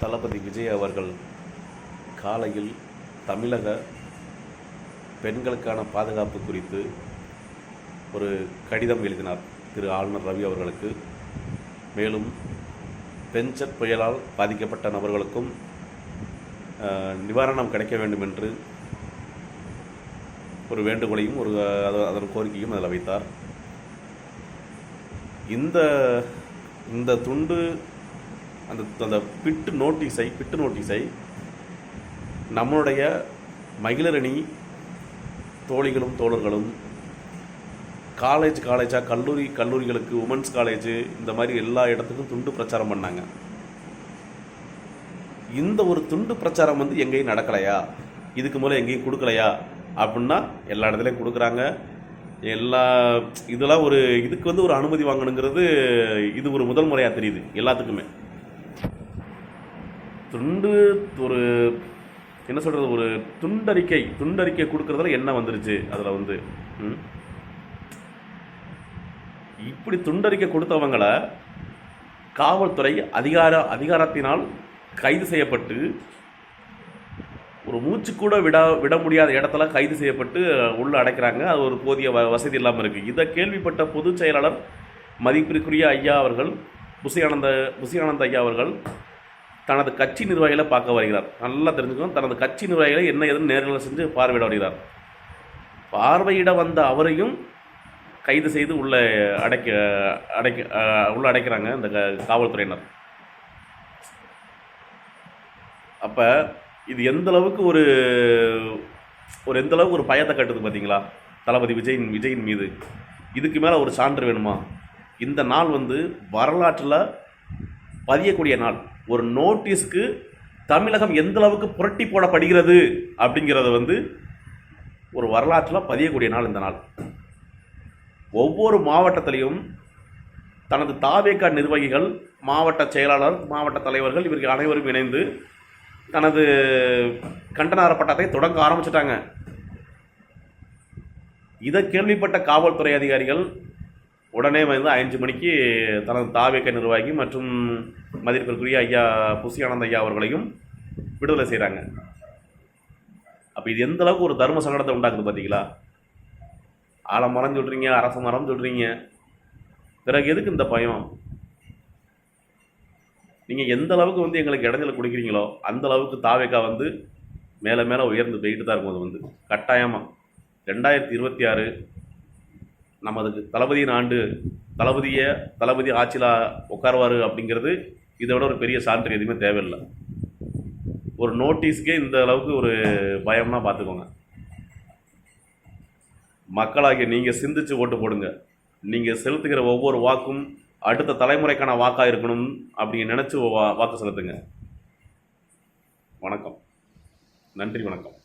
தளபதி விஜய் அவர்கள் காலையில் தமிழக பெண்களுக்கான பாதுகாப்பு குறித்து ஒரு கடிதம் எழுதினார் திரு ஆளுநர் ரவி அவர்களுக்கு. மேலும் பெஞ்சர் புயலால் பாதிக்கப்பட்ட நபர்களுக்கும் நிவாரணம் கிடைக்க வேண்டும் என்று ஒரு வேண்டுகோளையும் ஒரு அதன் கோரிக்கையும் அதில் வைத்தார். இந்த இந்த துண்டு அந்த அந்த பிட்டு நோட்டீஸை பிட்டு நோட்டீஸை நம்மளுடைய மகிழரணி தோழிகளும் தோழர்களும் காலேஜ் காலேஜாக கல்லூரி கல்லூரிகளுக்கு உமன்ஸ் காலேஜ் இந்த மாதிரி எல்லா இடத்துக்கும் துண்டு பிரச்சாரம் பண்ணாங்க. இந்த ஒரு துண்டு பிரச்சாரம் வந்து எங்கேயும் நடக்கலையா? இதுக்கு மேலே எங்கேயும் கொடுக்கலையா? அப்படின்னா எல்லா இடத்துலையும் கொடுக்குறாங்க. எல்லா இதெல்லாம் ஒரு இதுக்கு வந்து ஒரு அனுமதி வாங்கணுங்கிறது இது ஒரு முதல் முறையாக தெரியுது எல்லாத்துக்குமே. துண்டு ஒரு என்ன சொல்கிறது ஒரு துண்டறிக்கை துண்டறிக்கை கொடுக்கறதுல என்ன வந்துருச்சு? அதில் வந்து இப்படி துண்டறிக்கை கொடுத்தவங்களை காவல்துறை அதிகார அதிகாரத்தினால் கைது செய்யப்பட்டு ஒரு மூச்சு கூட விட விட முடியாத இடத்துல கைது செய்யப்பட்டு உள்ள அடைக்கிறாங்க. அது ஒரு போதிய வ வசதி இல்லாமல் இருக்குது இதை கேள்விப்பட்ட பொதுச் செயலாளர் மதிப்பிற்குரிய ஐயா அவர்கள் புசியானந்த புசியானந்த ஐயா அவர்கள் தனது கட்சி நிர்வாகிகளை பார்க்க வருகிறார். நல்லா தெரிஞ்சுக்கணும். தனது கட்சி நிர்வாகிகளை என்ன எதுன்னு நேரில் செஞ்சு பார்வையிட வருகிறார். பார்வையிட வந்த அவரையும் கைது செய்து உள்ளே அடைக்க அடைக்க உள்ள அடைக்கிறாங்க இந்த காவல்துறையினர். அப்போ இது எந்த அளவுக்கு ஒரு ஒரு எந்த அளவுக்கு ஒரு பயத்தை கட்டுது பார்த்தீங்களா தளபதி விஜயின் விஜயின் மீது. இதுக்கு மேலே ஒரு சான்று வேணுமா? இந்த நாள் வந்து வரலாற்றில் பதியக்கூடிய நாள். ஒரு நோட்டீஸ்க்கு தமிழகம் எந்த அளவுக்கு புரட்டி போடப்படுகிறது அப்படிங்கிறத வந்து ஒரு வரலாற்றில் பதியக்கூடிய நாள் இந்த நாள். ஒவ்வொரு மாவட்டத்திலையும் தனது தாவேக்கா நிர்வாகிகள் மாவட்ட செயலாளர் மாவட்ட தலைவர்கள் இவர்கள் அனைவரும் இணைந்து தனது கண்டனார பட்டத்தை தொடங்க ஆரம்பிச்சிட்டாங்க. இதை கேள்விப்பட்ட காவல்துறை அதிகாரிகள் உடனே வந்து அஞ்சு மணிக்கு தனது தாவேக்க நிர்வாகி மற்றும் மதிப்பிற்குரிய ஐயா புசியானந்த ஐயா அவர்களையும் விடுதலை செய்கிறாங்க அப்போ இது எந்த அளவுக்கு ஒரு தர்ம சங்கடத்தை உண்டாக்குது பார்த்தீங்களா ஆலமரம் சொல்கிறீங்க அரச மரம் சொல்கிறீங்க பிறகு எதுக்கு இந்த பயம்? நீங்கள் எந்த அளவுக்கு வந்து எங்களுக்கு இடைஞ்சல கொடுக்குறீங்களோ அந்த அளவுக்கு தாவேக்கா வந்து மேலே மேலே உயர்ந்து போயிட்டு தான் இருக்கும். அது வந்து கட்டாயமாக ரெண்டாயிரத்தி இருபத்தி ஆறு நமது தளபதியின் ஆண்டு தளபதியை தளபதி ஆட்சியில் உட்காருவார் அப்படிங்கிறது இதை விட ஒரு பெரிய சான்று எதுவுமே தேவையில்லை. ஒரு நோட்டீஸ்க்கே இந்த அளவுக்கு ஒரு பயம்னா பார்த்துக்கோங்க. மக்களாகிய நீங்கள் சிந்திச்சு ஓட்டு போடுங்க. நீங்கள் செலுத்துகிற ஒவ்வொரு வாக்கும் அடுத்த தலைமுறைக்கான வாக்காக இருக்கணும் அப்படின்னு நினச்சி வா வாக்கு செலுத்துங்க. வணக்கம். நன்றி வணக்கம்.